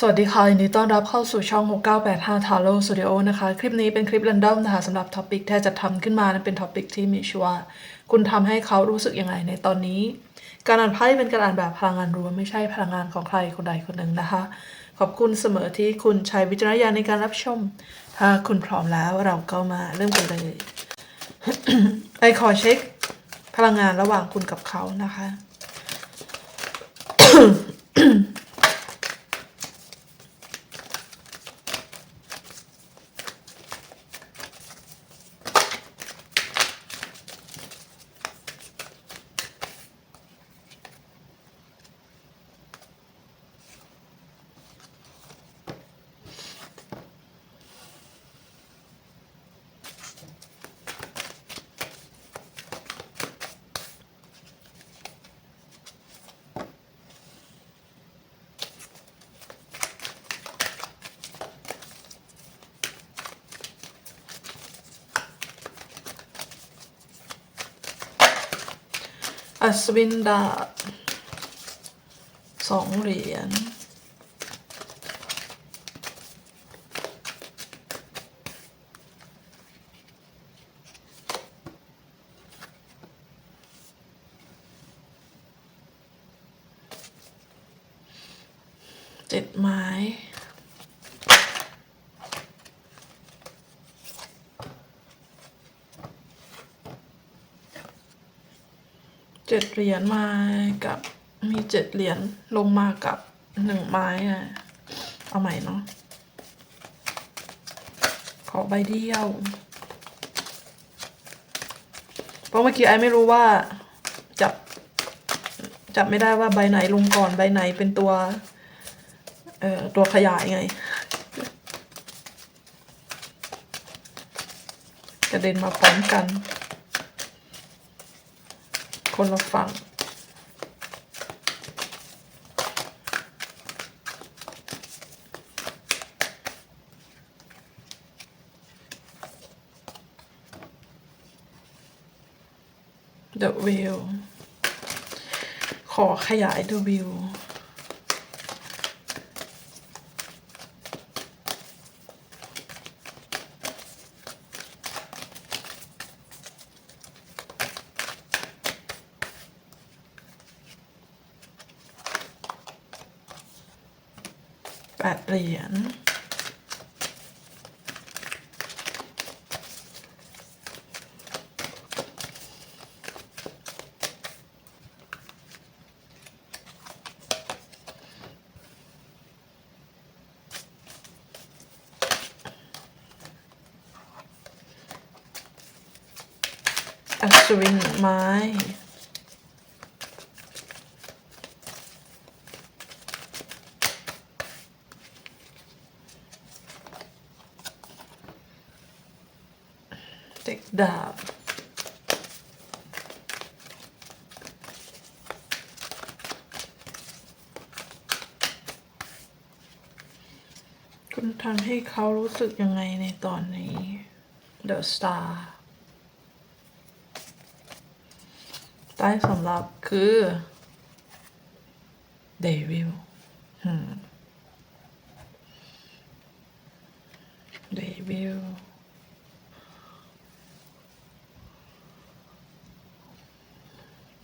สวัสดีค่ะยินดีต้อนรับเข้าสู่ช่อง 6985 Taro Studio นะคะ คลิปนี้เป็นคลิป r รนดอมนะคะสำหรับท็อปิกที่จะทำขึ้นมานั้นเป็นท็อปิกที่มีชื่อว่า คุณทำให้เขารู้สึกยังไงในตอนนี้ การอ่านไพ่เป็นการอ่านแบบพลังงานรวมไม่ใช่พลังงานของใครคนใดคนหนึ่งนะคะ ขอบคุณเสมอที่คุณใช้วิจารณญาณในการรับชม ถ้าคุณพร้อมแล้วเราก็มาเริ่มกันเลยไอขอเช็ค พลังงานระหว่างคุณกับเขานะคะ อัศวินดาบสองเหรียญเจ็ดไม้ เจ็ ดเหรียญมากับมีเจ็ดเหรียญลงมากับหนึ่งไม้อะเอาใหม่เนาะขอใบเดียว เพราะเมื่อกี้ไอไม่รู้ว่าจับจับไม่ได้ว่าใบไหนลงก่อนใบไหนเป็นตัว เอ่อตัวขยายไง กระเด็นมาพร้อมกัน คนละฝั่งเดอะวิวขอขยายเดอะวิวดเหรียญ อัศวินไม้เด็กดาบคุณทำให้เขารู้สึกยังไงในตอนนี้ The Star ใต้สำหรับคือเดวิลเดวิล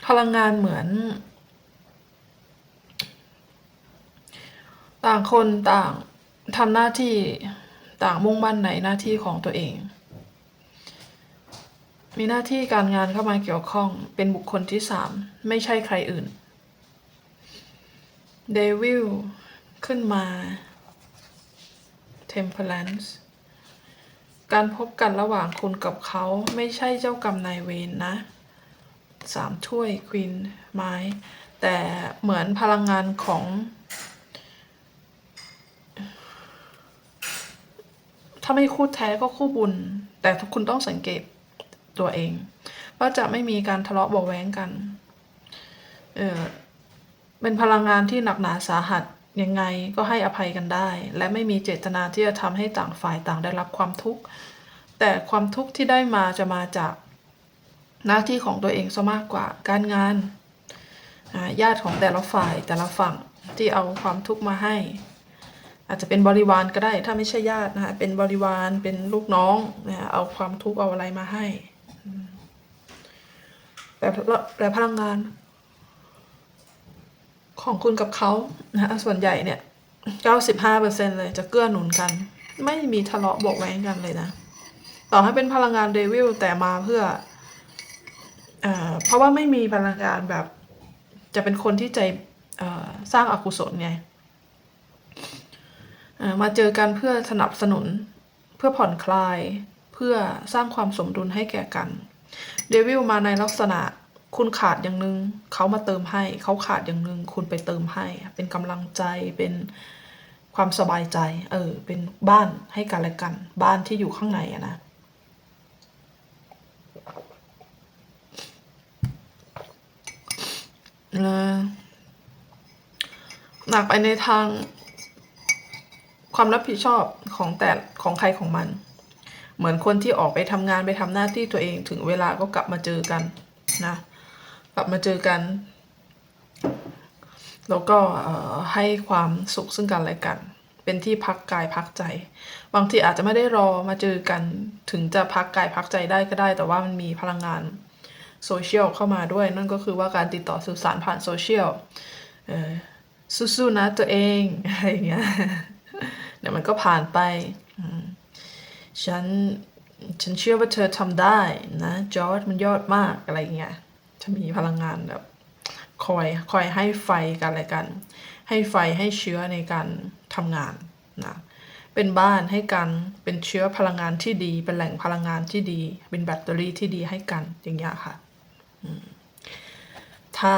พลังงานเหมือน ต่างคนต่างทำหน้าที่ต่างมุ่งมั่นในหน้าที่ของตัวเอง มีหน้าที่การงานเข้ามาเกี่ยวข้อง เป็นบุคคลที่สามไม่ใช่ใครอื่นเดวิลขึ้นมา Temperance การพบกันระหว่างคุณกับเขาไม่ใช่เจ้ากรรมนายเวรนนะสามถ้วยควีนไม้ แต่เหมือนพลังงานของ ถ้าไม่คู่แท้ก็คู่บุญ แต่ทุกคุณต้องสังเกต ตัวเองว่าจะไม่มีการทะเลาะเบาแว้งกัน เออเป็นพลังงานที่หนักหนาสาหัสยังไงก็ให้อภัยกันได้ และไม่มีเจตนาที่จะทำให้ต่างฝ่ายต่างได้รับความทุกข์ แต่ความทุกข์ที่ได้มาจะมาจากหน้าที่ของตัวเองซะมากกว่าการงานญาติของแต่ละฝ่ายแต่ละฝั่งที่เอาความทุกข์มาให้ อาจจะเป็นบริวารก็ได้ ถ้าไม่ใช่ญาตินะคะเป็นบริวารเป็นลูกน้องนะเอาความทุกข์เอาอะไรมาให้ แต่แต่พลังงาน ของคุณกับเขานะส่วนใหญ่เนี่ย95%เปอร์เซ็นเลยจะเกื้อหนุนกัน ไม่มีทะเลาะเบอกแว้งกันเลยนะ ต่อให้เป็นพลังงานเดวิลแต่มาเพื่อเอ่อเพราะว่าไม่มีพลังงานแบบ จะเป็นคนที่ใจสร้างอากุศลไงมาเจอกันเพื่อสนับสนุน เพื่อผ่อนคลาย เพื่อสร้างความสมดุลให้แก่กัน เดวิลมาในลักษณะ คุณขาดอย่างหนึ่งเขามาเติมให้ เขาขาดอย่างหนึ่งคุณไปเติมให้ เป็นกำลังใจเป็นความสบายใจ เออ เป็นบ้านให้กันและกัน บ้านที่อยู่ข้างในอะนะเออหนักไปในทางความรับผิดชอบของแต่ของใครของมัน เหมือนคนที่ออกไปทำงานไปทำหน้าที่ตัวเองถึงเวลาก็กลับมาเจอกันนะกลับมาเจอกัน แล้วก็ให้ความสุขซึ่งกันและกัน เป็นที่พักกายพักใจ บางทีอาจจะไม่ได้รอมาเจอกันถึงจะพักกายพักใจได้ก็ได้ แต่ว่ามันมีพลังงานโซเชียลเข้ามาด้วย นั่นก็คือว่าการติดต่อสื่อสารผ่านโซเชียลสู้ๆนะตัวเองอะไรอย่างเงี้ยเดี๋ยวมันก็ผ่านไป อืม ฉันฉันเชื่อว่าเธอทำได้นะจอร์ดมันยอดมากอะไรเงี้ยจะมีพลังงานแบบคอยคอยให้ไฟกันอะไรกัน ให้ไฟให้เชื้อในการทำงานนะเป็นบ้านให้กันเป็นเชื้อพลังงานที่ดี เป็นแหล่งพลังงานที่ดี เป็นแบตเตอรี่ที่ดีให้กันอย่างเงี้ยค่ะถ้า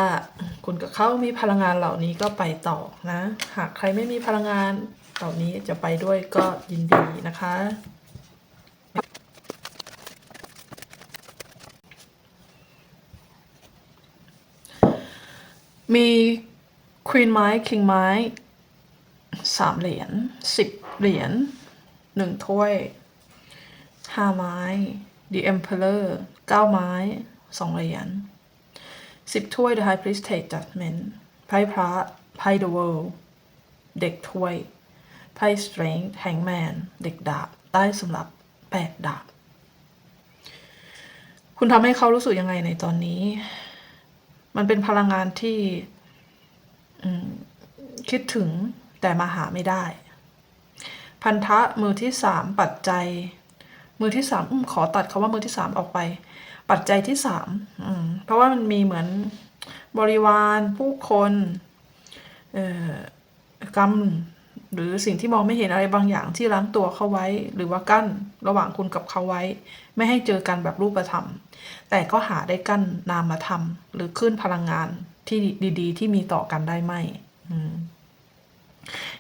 คุณกับเขามีพลังงานเหล่านี้ก็ไปต่อนะ หากใครไม่มีพลังงานเหล่านี้จะไปด้วยก็ยินดีนะคะ มีควีนไม้คิงไม้สามเหรียญสิบเหรียญหนึ่งถ้วยห้าไม้ The Emperor เก้าไม้สองเหรียญสิบถ้วย The High Priestess Judgment ไพ่พระไพ่ The World เด็กถ้วยไพ่ Strength Hangman เด็กดาบใต้สำหรับแปดดาบ คุณทำให้เขารู้สึกยังไงในตอนนี้ มันเป็นพลังงานที่คิดถึงแต่มาหาไม่ได้ พันธะมือที่สามปัจจัย มือที่สามอมขอตัดคาว่ามือที่สามออกไป ปัจจัยที่สามเพราะว่ามันมีเหมือนบริวารผู้คนกรรมหรือสิ่งที่มองไม่เห็นอะไรบางอย่างที่ล้างตัวเข้าไว้ หรือว่ากั้นระหว่างคุณกับเขาไว้ ไม่ให้เจอกันแบบรูปธรรม แต่ก็หาได้กั้นนามธรรม หรือขึ้นพลังงานที่ดีๆ ที่มีต่อกันได้ไหมม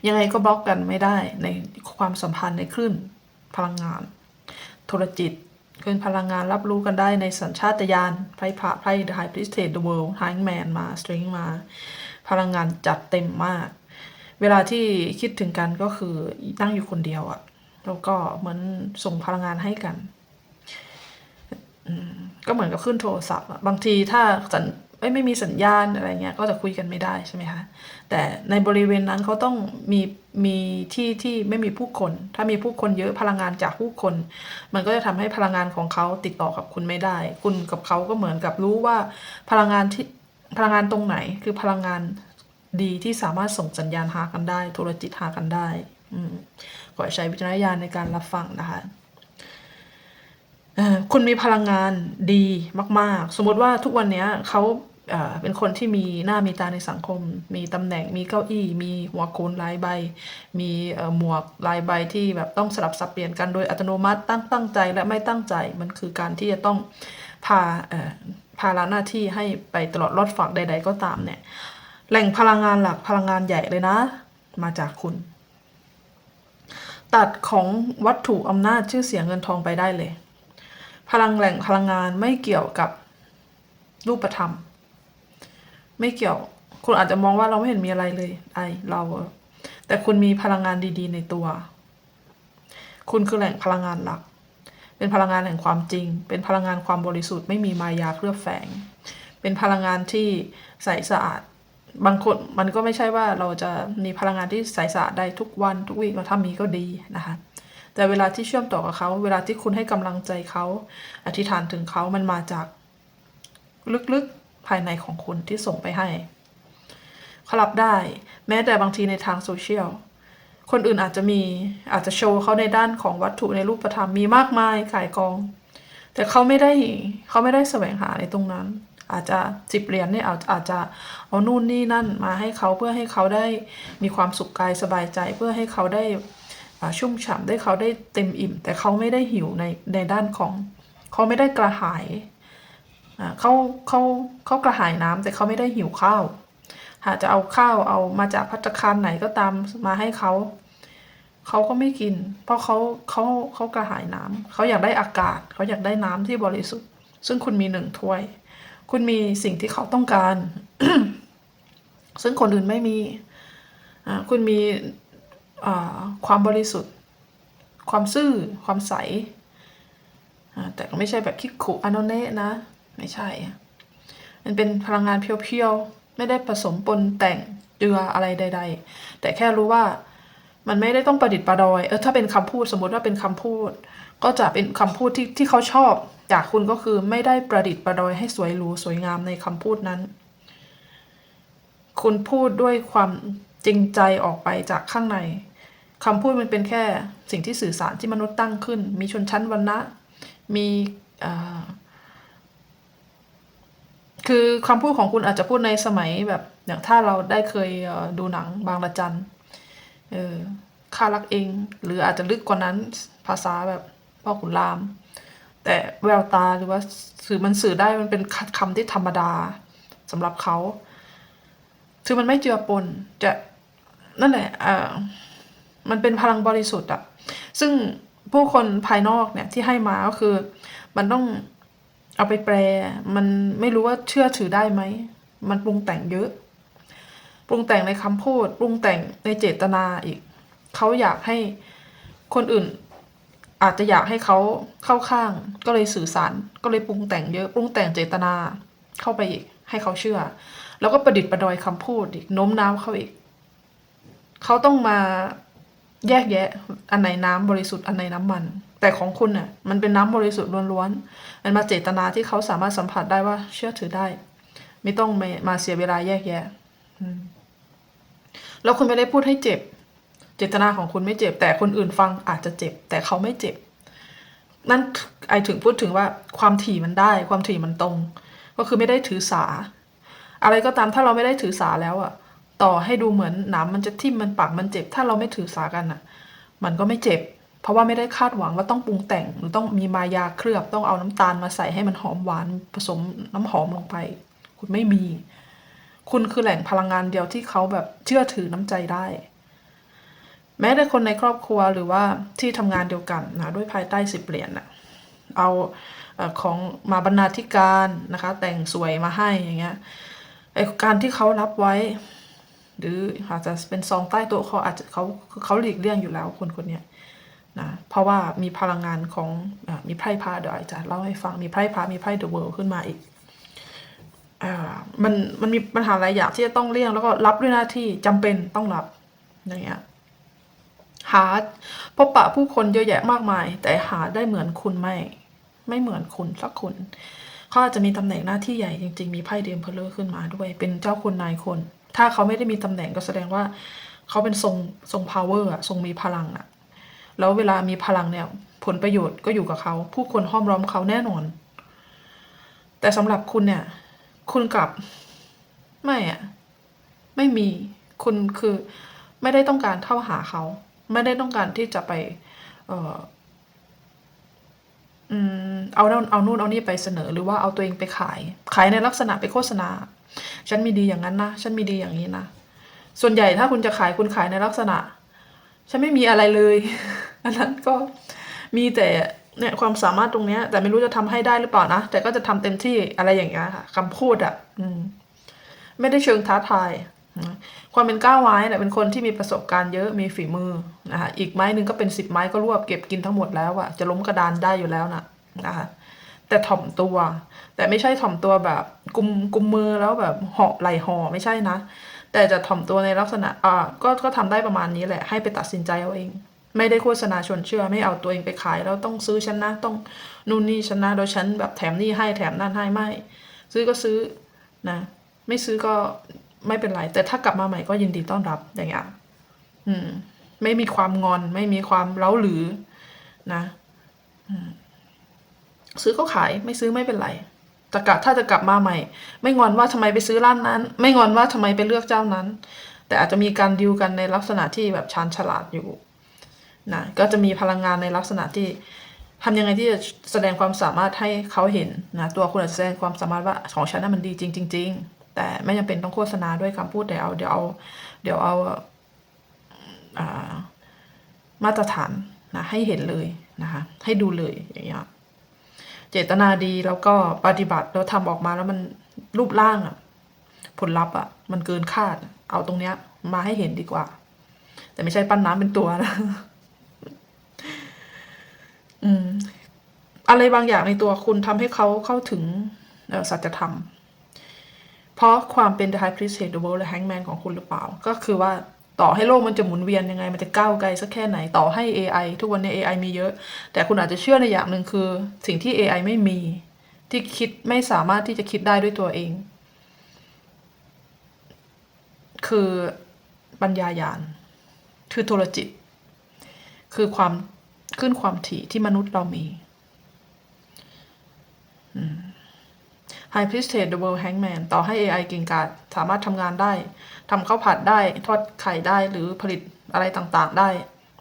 ยังไงก็บล็อกกันไม่ได้ในความสัมพันธ์ในคลื่นพลังงานโทรจิตคลื่นพลังงานรับรู้กันได้ในสัญชาตญาณไพ่พระไพ่ The High Priestess The World Hangman มา String มา พลังงานจัดเต็มมาก เวลาที่คิดถึงกันก็คือนั่งอยู่คนเดียวอะแล้วก็เหมือนส่งพลังงานให้กัน ก็เหมือนกับขึ้นโทรศัพท์อะบางทีถ้าสัญไม่มีสัญญาณอะไรเงี้ยก็จะคุยกันไม่ได้ใช่ไหมคะแต่ในบริเวณนั้นเขาต้องมีมีที่ที่ไม่มีผู้คน ถ้ามีผู้คนเยอะพลังงานจากผู้คน มันก็จะทำให้พลังงานของเขาติดต่อกับคุณไม่ได้ คุณกับเขาก็เหมือนกับรู้ว่าพลังงานที่พลังงานตรงไหนคือพลังงานดีที่สามารถส่งสัญญาณหากันได้โทรจิตหากันได้อืมขอใช้วิจารณญาณในการรับฟังนะคะ คุณมีพลังงานดีมาก ๆ สมมติว่าทุกวันนี้เขาเป็นคนที่มีหน้ามีตาในสังคม มีตำแหน่งมีเก้าอี้ มีหัวโขนลายใบ มีหมวกลายใบที่แบบต้องสลับสับเปลี่ยนกันโดยอัตโนมัติตั้งตั้งใจและไม่ตั้งใจมันคือการที่จะต้องพาเอ่อภาระหน้าที่ให้ไปตลอดรอดฝั่งใด ๆ ก็ตามเนี่ยแหล่งพลังงานหลักพลังงานใหญ่เลยนะ มาจากคุณ ตัดของวัตถุอำนาจชื่อเสียงเงินทองไปได้เลย พลังแหล่งพลังงานไม่เกี่ยวกับรูปธรรม ไม่เกี่ยวคุณอาจจะมองว่าเราไม่เห็นมีอะไรเลยไอเรา แต่คุณมีพลังงานดีๆ ในตัว คุณคือแหล่งพลังงานหลัก เป็นพลังงานแห่งความจริง เป็นพลังงานความบริสุทธิ์ไม่มีมายาเคลือบแฝง เป็นพลังงานที่ใสสะอาด บางคนมันก็ไม่ใช่ว่าเราจะมีพลังงานที่ใสสะอาดได้ทุกวันทุกวีถ้ามีก็ดีนะคะ แต่เวลาที่เชื่อมต่อกับเขาเวลาที่คุณให้กำลังใจเขาอธิษฐานถึงเขามันมาจากลึกๆภายในของคุณที่ส่งไปให้เขารับได้ แม้แต่บางทีในทางโซเชียลคนอื่นอาจจะมีอาจจะโชว์เขาในด้านของวัตถุในรูปธรรมมีมากมายขายกอง แต่เขาไม่ได้เขาไม่ได้แสวงหาในตรงนั้น อาจจะสิบเหรียญเนี่ยอาจอาจจะเอานู่นนี่นั่นมาให้เขาเพื่อให้เขาได้มีความสุขกายสบายใจ เพื่อให้เขาได้ ชุ่มฉ่ำได้เขาได้เต็มอิ่ม แต่เขาไม่ได้หิวในในด้านของ เขาไม่ได้กระหายเขาเขาเขากระหายน้ำแต่เขาไม่ได้หิวข้าวหากจะเอาข้าวเอามาจากพัตตาคารไหนก็ตามมาให้เขาเขาก็ไม่กิน เพราะเขาเขาเขากระหายน้ำเขาอยากได้อากาศ เขาอยากได้น้ำที่บริสุทธิ์ ซึ่งคุณมีหนึ่งถ้วย คุณมีสิ่งที่เขาต้องการ ซึ่งคนอื่นไม่มี คุณมี ความบริสุทธิ์ ความซื่อ ความใส แต่ก็ไม่ใช่แบบคิกขุอานเนะนะ ไม่ใช่ มันเป็นพลังงานเพียวๆ ไม่ได้ผสมปนแต่งเจืออะไรใด ๆ แต่แค่รู้ว่ามันไม่ได้ต้องประดิษฐ์ประดอย เออ ถ้าเป็นคำพูดสมมติว่าเป็นคำพูด ก็จะเป็นคำพูดที่ที่เขาชอบ จากคุณก็คือไม่ได้ประดิษฐ์ประดอยให้สวยหรูสวยงามในคำพูดนั้น คุณพูดด้วยความจริงใจออกไปจากข้างใน คำพูดมันเป็นแค่สิ่งที่สื่อสารที่มนุษย์ตั้งขึ้น มีชนชั้นวรรณะ มีคือคำพูดของคุณอาจจะพูดในสมัยแบบอย่างถ้าเราได้เคยดูหนังบางระจันเออข้ารักเอง หรืออาจจะลึกกว่านั้นภาษาแบบพ่อขุนราม แต่แววตาหรือว่าสื่อมันสื่อได้มันเป็นคำที่ธรรมดาสำหรับเขาคือมันไม่เจือปนจะนั่นแหละอ่า มันเป็นพลังบริสุทธิ์อะซึ่งผู้คนภายนอกเนี่ยที่ให้มาก็คือ มันต้องเอาไปแปล มันไม่รู้ว่าเชื่อถือได้ไหม มันปรุงแต่งเยอะ ปรุงแต่งในคำพูด ปรุงแต่งในเจตนาอีก เขาอยากให้คนอื่น อาจจะอยากให้เขาเข้าข้าง ก็เลยสื่อสาร ก็เลยปรุงแต่งเยอะ ปรุงแต่งเจตนาเข้าไปอีก ให้เขาเชื่อ แล้วก็ประดิษฐ์ประดอยคำพูดอีก โน้มน้าวเขาอีก เขาต้องมา แยกแยะ อันไหนน้ำบริสุทธิ์อันไหนน้ำมัน แต่ของคุณเนี่ยมันเป็นน้ำบริสุทธิ์ล้วนๆมันมาเจตนาที่เขาสามารถสัมผัสได้ว่าเชื่อถือได้ ไม่ต้องมามาเสียเวลาแยกแยะแล้วคุณไม่ได้พูดให้เจ็บ เจตนาของคุณไม่เจ็บ แต่คนอื่นฟังอาจจะเจ็บ แต่เขาไม่เจ็บ นั่นไอถึงพูดถึงว่าความถี่มันได้ ความถี่มันตรง ก็คือไม่ได้ถือสา อะไรก็ตามถ้าเราไม่ได้ถือสาแล้วอะ ต่อให้ดูเหมือนหนามมันจะทิ่มมันปากมันเจ็บ ถ้าเราไม่ถือสากันอะมันก็ไม่เจ็บ เพราะว่าไม่ได้คาดหวังว่าต้องปรุงแต่ง หรือต้องมีมายาเคลือบต้องเอาน้ำตาลมาใส่ให้มันหอมหวานผสมน้ำหอมลงไป คุณไม่มี คุณคือแหล่งพลังงานเดียวที่เขาแบบเชื่อถือน้ำใจได้ แม้แต่คนในครอบครัวหรือว่าที่ทำงานเดียวกันนะด้วยภายใต้สิบเหรียญน่ะเอาของมาบรรณาธิการนะคะ แต่งสวยมาให้อย่างเงี้ยไอการที่เขารับไว้ หรืออาจจะเป็นซองใต้โต๊ะเขาอาจจะเขาเขาหลีกเลี่ยงอยู่แล้วคนคนนี้นะเพราะว่ามีพลังงานของอมีไพ่พาเดี๋ยวอาจจะเล่าให้ฟังมีไพ่พามีไพ่เดอะเวิลด์ขึ้นมาอีกอมันมันมีปัญหาหลายอย่างที่จะต้องเลี่ยงแล้วก็รับด้วยหน้าที่จำเป็นต้องรับอย่างเงี้ยหาพบปะผู้คนเยอะแยะมากมาย แต่หาได้เหมือนคุณไม่ ไม่เหมือนคุณสักคนเขาอาจจะมีตำแหน่งหน้าที่ใหญ่จริง ๆ มีไพ่เดียมเพลเลอร์ขึ้นมาด้วย เป็นเจ้าคุณนายคน ถ้าเขาไม่ได้มีตำแหน่งก็แสดงว่าเขาเป็นทรงทรง power อะทรงมีพลังอะแล้วเวลามีพลังเนี่ย ผลประโยชน์ก็อยู่กับเขา ผู้คนห้อมล้อมเขาแน่นอน แต่สำหรับคุณเนี่ย คุณกลับไม่อะไม่มีคุณคือไม่ได้ต้องการเข้าหาเขา ไม่ได้ต้องการที่จะไป เออเอาเอาเอานู่นเอานี่ไปเสนอหรือว่าเอาตัวเองไปขาย ขายในลักษณะไปโฆษณา ฉันมีดีอย่างนั้นนะ ฉันมีดีอย่างนี้นะ ส่วนใหญ่ถ้าคุณจะขายคุณขายในลักษณะ ฉันไม่มีอะไรเลย อันนั้นก็มีแต่เนี่ยความสามารถตรงเนี้ย แต่ไม่รู้จะทำให้ได้หรือเปล่านะ แต่ก็จะทำเต็มที่อะไรอย่างเงี้ยค่ะคำพูดอะ อืม ไม่ได้เชิงท้าทายความเป็นก้าวไม้เนี่ยเป็นคนที่มีประสบการณ์เยอะมีฝีมือนะคะอีกไม้หนึ่งก็เป็นสิบไม้ก็รวบเก็บกินทั้งหมดแล้วอะจะล้มกระดานได้อยู่แล้วนะนะคะ แต่ถ่อมตัว แต่ไม่ใช่ถ่อมตัวแบบกุมกุมมือแล้วแบบเหาะไหลห่อไม่ใช่นะ แต่จะถ่อมตัวในลักษณะอ่าก็ก็ทำได้ประมาณนี้แหละ ให้ไปตัดสินใจเอาเอง ไม่ได้โฆษณาชวนเชื่อไม่เอาตัวเองไปขายแล้วต้องซื้อฉันนะต้องนู่นนี่ฉันนะโดยฉันแบบแถมนี่ให้แถมนั่นให้ไม่ ซื้อก็ซื้อนะ ไม่ซื้อก็ไม่เป็นไร แต่ถ้ากลับมาใหม่ก็ยินดีต้อนรับอย่างเงี้ยอืม ไม่มีความงอน ไม่มีความเล้าหรือนะ อืม ซื้อก็ขายไม่ซื้อไม่เป็นไรต่กลับถ้าจะกลับมาใหม่ ไม่งอนว่าทำไมไปซื้อร้านนั้น ไม่งอนว่าทำไมไปเลือกเจ้านั้น แต่อาจจะมีการดิวกันในลักษณะที่แบบชาญฉลาดอยู่นะก็จะมีพลังงานในลักษณะที่ทำยังไงที่จะแสดงความสามารถให้เขาเห็นนะตัวคุณอาจจะแสดงความสามารถว่าของฉันนั้นมันดีจริงจริงแต่ไม่จำเป็นต้องโฆษณาด้วยคำพูดเดี๋ยวเอาเดี๋ยวเอาเดี๋ยวเอาอ่ามาตรฐานนะให้เห็นเลยนะคะให้ดูเลยอย่างเงี้ย เจตนาดีแล้วก็ปฏิบัติแล้วทำออกมาแล้วมันรูปร่างอะผลลัพธ์อะมันเกินคาด เอาตรงเนี้ย มาให้เห็นดีกว่า แต่ไม่ใช่ปั้นน้ำเป็นตัวนะอืม อะไรบางอย่างในตัวคุณทำให้เขาเข้าถึงสัจธรรม เพราะความเป็น The High Priest The World และ Hangman ของคุณหรือเปล่า ก็คือว่า ต่อให้โลกมันจะหมุนเวียนยังไง มันจะก้าวไกลสักแค่ไหนต่อให้ AI ทุกวันนี้ AI มีเยอะ แต่คุณอาจจะเชื่อในอย่างหนึ่งคือ สิ่งที่ AI ไม่มี ที่คิดไม่สามารถที่จะคิดได้ด้วยตัวเอง คือปัญญายาณ คือโทรจิต คือความขึ้นความถี่ที่มนุษย์เรามี High Priestess The World Hangman ต่อให้ AI เก่งกาจสามารถทำงานได้ทำข้าวผัดได้ ทอดไข่ได้หรือผลิตอะไรต่างๆได้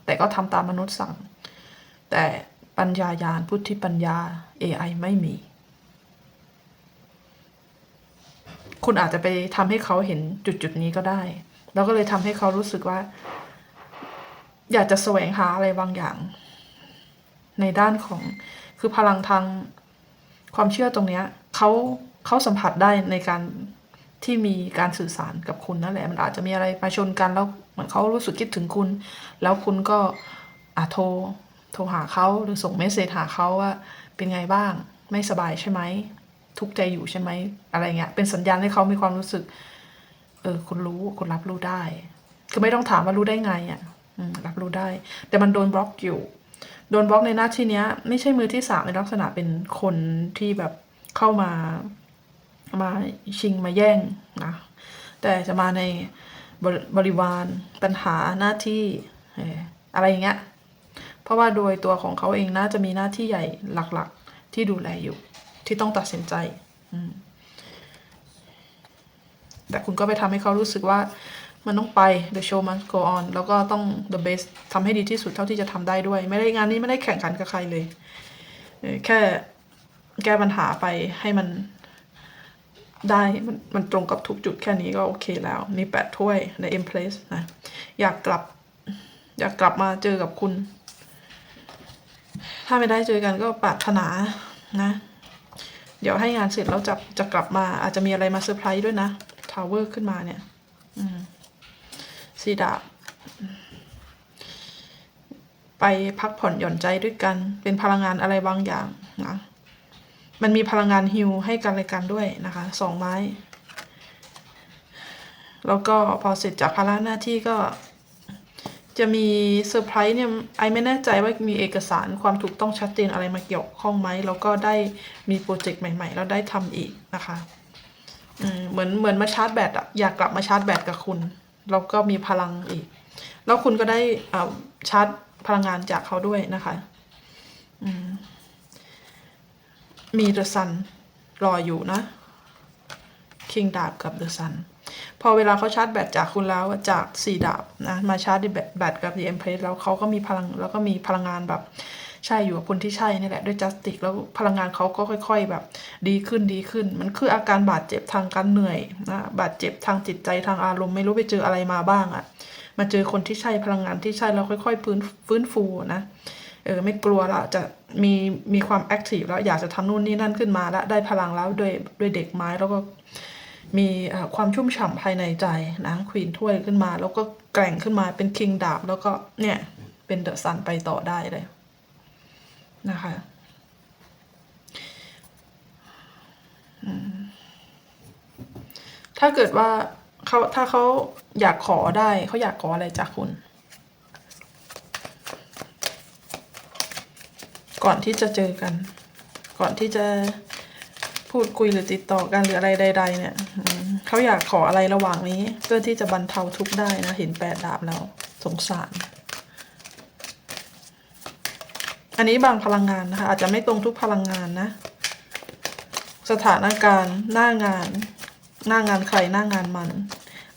แต่ก็ทำตามมนุษย์สั่ง แต่ปัญญายาณพุทธิปัญญา AI ไม่มี คุณอาจจะไปทำให้เขาเห็นจุดๆนี้ก็ได้ แล้วก็เลยทำให้เขารู้สึกว่า อยากจะแสวงหาอะไรบางอย่าง ในด้านของคือพลังทางความเชื่อตรงเนี้ยเขา เขาสัมผัสได้ในการที่มีการสื่อสารกับคุณนั่นแหละ มันอาจจะมีอะไรมาชนกันแล้วเหมือนเขารู้สึกคิดถึงคุณ แล้วคุณก็อาโทรโทรหาเขาหรือส่งเมสเซจหาเขาว่า เป็นไงบ้าง ไม่สบายใช่ไหมทุกข์ใจอยู่ใช่ไหมอะไรเงี้ยเป็นสัญญาณให้เขามีความรู้สึก เออคุณรู้คุณรับรู้ได้ คือไม่ต้องถามว่ารู้ได้ไงอะรับรู้ได้ แต่มันโดนบล็อกอยู่ โดนบล็อกในหน้าที่เนี้ย ไม่ใช่มือที่สามในลักษณะเป็นคนที่แบบเข้ามา มาชิงมาแย่งนะแต่จะมาในบริบริวารปัญหาหน้าที่อะไรอย่างเงี้ยเพราะว่าโดยตัวของเขาเองน่าจะมีหน้าที่ใหญ่หลักๆ ที่ดูแลอยู่ที่ต้องตัดสินใจแต่คุณก็ไปทำให้เขารู้สึกว่ามันต้องไป the show must go on แล้วก็ต้อง the best ทำให้ดีที่สุดเท่าที่จะทำได้ด้วย ไม่ได้งานนี้ไม่ได้แข่งขันกับใครเลย แค่แก้ปัญหาไปให้มัน ได้มันมันตรงกับทุกจุดแค่นี้ก็โอเคแล้ว มีแปดถ้วยใน M place นะ อยากกลับ อยากกลับมาเจอกับคุณ ถ้าไม่ได้เจอกันก็ปรารถนานะ เดี๋ยวให้งานเสร็จแล้วจะจะกลับมา อาจจะมีอะไรมาเซอร์ไพรส์ด้วยนะทาวเวอร์ขึ้นมาเนี่ยสีดาบไปพักผ่อนหย่อนใจด้วยกัน เป็นพลังงานอะไรบางอย่างนะ มันมีพลังงานฮิวให้กันและกันด้วยนะคะสองไม้ แล้วก็พอเสร็จจากภาระหน้าที่ก็จะมีเซอร์ไพรส์เนี่ยไอไม่แน่ใจว่ามีเอกสารความถูกต้องชัดเจนอะไรมาเกี่ยวข้องไหมแล้วก็ได้มีโปรเจกต์ใหม่ ๆ แล้วได้ทำอีกนะคะเหมือนเหมือนมาชาร์จแบตอะอยากกลับมาชาร์จแบตกับคุณ แล้วก็มีพลังอีก แล้วคุณก็ได้ชาร์จพลังงานจากเขาด้วยนะคะ อืม มีเดอะซันรออยู่นะคิงดาบกับเดอะซันพอเวลาเขาชาร์จแบตจากคุณแล้วจากสี่ดาบนะมาชาร์จแบตแบตกับ The Empress แล้วเขาก็มีพลังแล้วก็มีพลังงานแบบใช่อยู่กับคนที่ใช่นี่แหละด้วยจัสติกแล้วพลังงานเขาก็ค่อย ๆ แบบ ดีขึ้นดีขึ้น มันคืออาการบาดเจ็บทางการเหนื่อยนะบาดเจ็บทางจิตใจทางอารมณ์ไม่รู้ไปเจออะไรมาบ้างอะ่ะมาเจอคนที่ใช่พลังงานที่ใช่แล้วค่อย ๆ ฟื้นฟื้นฟูนะ เออไม่กลัวละจะมีมีความแอคทีฟแล้วอยากจะทำนู่นนี่นั่นขึ้นมาแล้วได้พลังแล้วด้วยด้วยเด็กไม้แล้วก็มีความชุ่มฉ่าภายในใจนะควีนถ้วยขึ้นมา แล้วก็แกร่งขึ้นมาเป็นคิงดาบ แล้วก็เนี่ยเป็นเดอะซันไปต่อได้เลยนะคะถ้าเกิดว่าเขาถ้าเขาอยากขอได้เขาอยากขออะไรจากคุณ ก่อนที่จะเจอกัน ก่อนที่จะพูดคุยหรือติดต่อกันหรืออะไรใด ๆ เนี่ยเขาอยากขออะไรระหว่างนี้ เพื่อที่จะบรรเทาทุกข์ได้นะเห็นแปดดาบแล้วสงสาร อันนี้บางพลังงานนะคะอาจจะไม่ตรงทุกพลังงานนะ สถานการณ์หน้างาน หน้างานใครหน้างานมัน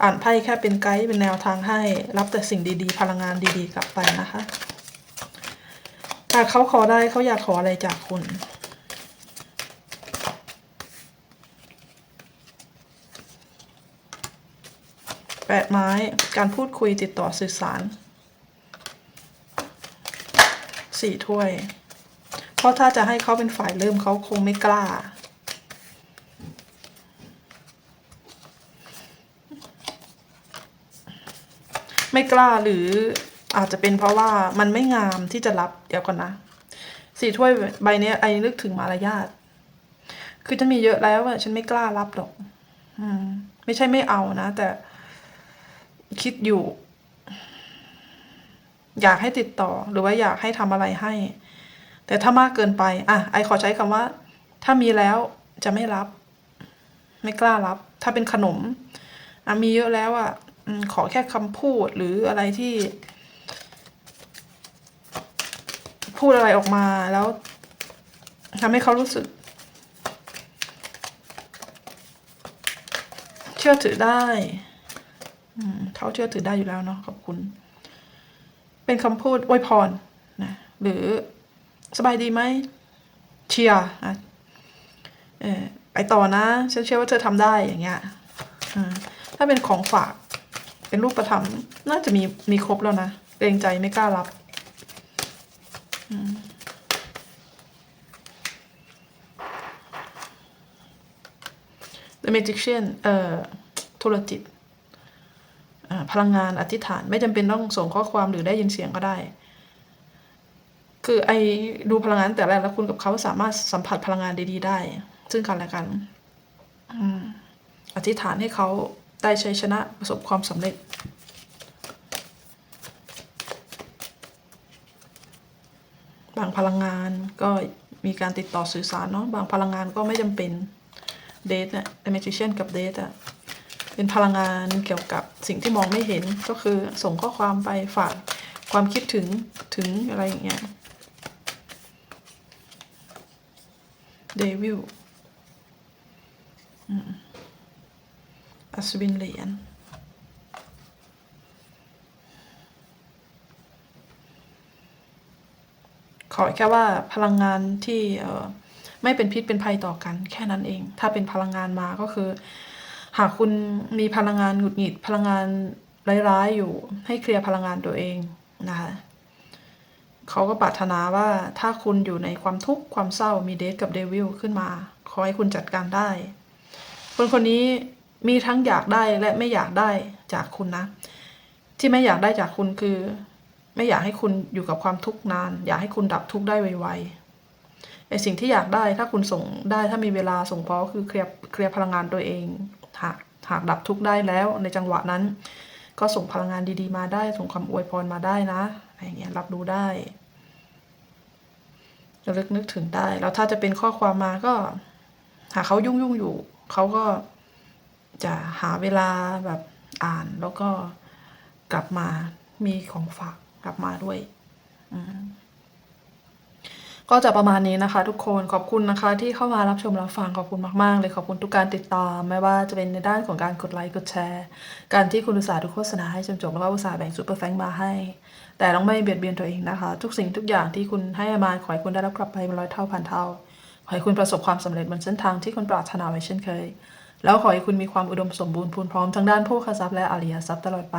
อ่านไพ่แค่เป็นไกด์เป็นแนวทางให้ รับแต่สิ่งดีๆ พลังงานดีๆ กลับไปนะคะ หากเขาขอได้เขาอยากขออะไรจากคุณ แปดไม้ การพูดคุยติดต่อสื่อสาร สี่ถ้วย เพราะถ้าจะให้เขาเป็นฝ่ายเริ่มเขาคงไม่กล้าไม่กล้าหรือ อาจจะเป็นเพราะว่ามันไม่งามที่จะรับเดี๋ยวก่อนนะสี่ถ้วยใบนี้ไอ้นึกถึงมารยาทคือจะมีเยอะแล้วอะฉันไม่กล้ารับหรอก อืม ไม่ใช่ไม่เอานะ แต่คิดอยู่ อยากให้ติดต่อ หรือว่าอยากให้ทำอะไรให้ แต่ถ้ามากเกินไป อะ ไอขอใช้คำว่า ถ้ามีแล้วจะไม่รับ ไม่กล้ารับ ถ้าเป็นขนม อะมีเยอะแล้วอะขอแค่คำพูดหรืออะไรที่ พูดอะไรออกมาแล้วทำให้เขารู้สึก เชื่อถือได้เขาเชื่อถือได้อยู่แล้วเนาะขอบคุณ เป็นคำพูดอวยพรนะหรือสบายดีไหมเชียร์อะไปต่อนะฉันเชื่อว่าเธอทำได้อย่างเงี้ยถ้าเป็นของฝาก เป็นรูปประทับน่าจะมีมีครบแล้วนะเกรงใจไม่กล้ารับ The Magician เอ่อโทรจิตอ่าพลังงานอธิษฐาน ไม่จำเป็นต้องส่งข้อความหรือได้ยินเสียงก็ได้ คือไอดูพลังงานแต่แรกแล้วคุณกับเขาสามารถสัมผัสพลังงานดีๆได้ ซึ่งกันและกันอืมอธิษฐานให้เขาได้ชัยชนะประสบความสำเร็จ บางพลังงานก็มีการติดต่อสื่อสารเนาะบางพลังงานก็ไม่จำเป็นเดทเนี่ย The Magician กับเดทอะเป็นพลังงานเกี่ยวกับสิ่งที่มองไม่เห็นก็คือส่งข้อความไปฝากความคิดถึงถึงอะไรอย่างเงี้ยเดวิลอัศวินเหรียญ ขอแค่ว่าพลังงานที่เไม่เป็นพิษเป็นภัยต่อกัน แค่นั้นเอง ถ้าเป็นพลังงานมาก็คือ หากคุณมีพลังงานหงุดหงิดพลังงานร้ายๆอยู่ ให้เคลียร์พลังงานตัวเองนะคะเขาก็ปรารถนาว่าถ้าคุณอยู่ในความทุกข์ความเศร้ามีเดทกับเดวิลขึ้นมา ขอให้คุณจัดการได้ คนคนนี้มีทั้งอยากได้และไม่อยากได้จากคุณนะ ที่ไม่อยากได้จากคุณคือ ไม่อยากให้คุณอยู่กับความทุกข์นาน อยากให้คุณดับทุกข์ได้ไวๆไอสิ่งที่อยากได้ถ้าคุณส่งได้ถ้ามีเวลาส่งพอคือเคลียร์เคลียร์พลังงานตัวเอง หากหากดับทุกข์ได้แล้ว ในจังหวะนั้น ก็ส่งพลังงานดีๆ มาได้ ส่งคำอวยพรมาได้นะอะไรเงี้ยรับรู้ได้ระลึกนึกถึงได้ แล้วถ้าจะเป็นข้อความมาก็ หากเขายุ่งยุ่งอยู่เขาก็จะหาเวลาแบบอ่านแล้วก็กลับมามีของฝาก กลับมาด้วยก็จะประมาณนี้นะคะ ทุกคนขอบคุณนะคะ ที่เข้ามารับชมรับฟังขอบคุณมากๆ เลยขอบคุณทุกการติดตาม ไม่ว่าจะเป็นในด้านของการกดไลค์กดแชร์ การที่คุณอุตส่าห์ดูโฆษณาให้จนจบแล้วก็อุตส่าห์แบ่งซูเปอร์แฟงมาให้ แต่ต้องไม่เบียดเบียนตัวเองนะคะ ทุกสิ่งทุกอย่างที่คุณให้มาขอให้คุณได้รับกลับไปเป็นร้อยเท่าพันเท่าขอให้คุณประสบความสำเร็จบนเส้นทางที่คุณปรารถนาไว้เช่นเคย แล้วขอให้คุณมีความอุดมสมบูรณ์พูนพร้อมทั้งด้านโภคทรัพย์และอริยทรัพย์ตลอดไป